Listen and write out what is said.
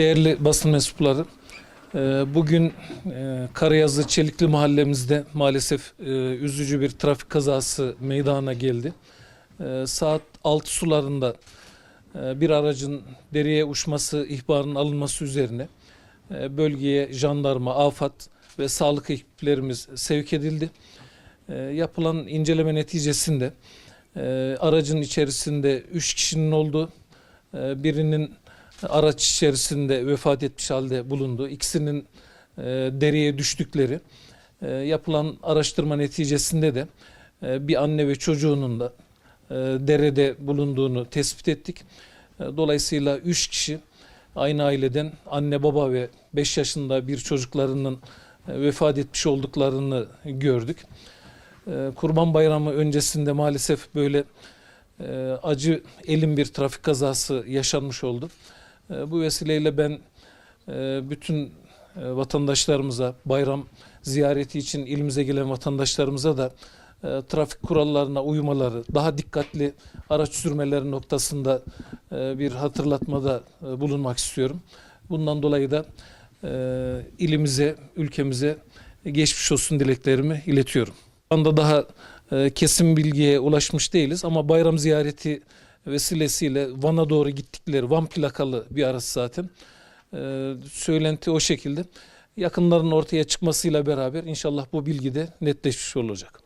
Değerli basın mensupları, e, bugün e, Karayazı Çelikli mahallemizde maalesef e, üzücü bir trafik kazası meydana geldi. Saat 6 sularında bir aracın dereye uçması ihbarının alınması üzerine bölgeye jandarma, AFAD ve sağlık ekiplerimiz sevk edildi. Yapılan inceleme neticesinde aracın içerisinde 3 kişinin olduğu, birinin araç içerisinde vefat etmiş halde bulundu. İkisinin e, dereye düştükleri e, yapılan araştırma neticesinde de e, bir anne ve çocuğunun da derede bulunduğunu tespit ettik. Dolayısıyla üç kişi aynı aileden anne baba ve 5 yaşında bir çocuklarının vefat etmiş olduklarını gördük. Kurban Bayramı öncesinde maalesef böyle acı elin bir trafik kazası yaşanmış oldu. E, Bu vesileyle ben e, bütün e, vatandaşlarımıza bayram ziyareti için ilimize gelen vatandaşlarımıza da e, trafik kurallarına uymaları, daha dikkatli araç sürmeleri noktasında bir hatırlatmada bulunmak istiyorum. Bundan dolayı da ilimize, ülkemize geçmiş olsun dileklerimi iletiyorum. Şu anda daha kesin bilgiye ulaşmış değiliz ama bayram ziyareti vesilesiyle Van'a doğru gittikleri Van plakalı bir araç zaten. Ee, söylenti o şekilde. Yakınların ortaya çıkmasıyla beraber inşallah bu bilgi de netleşmiş olacak.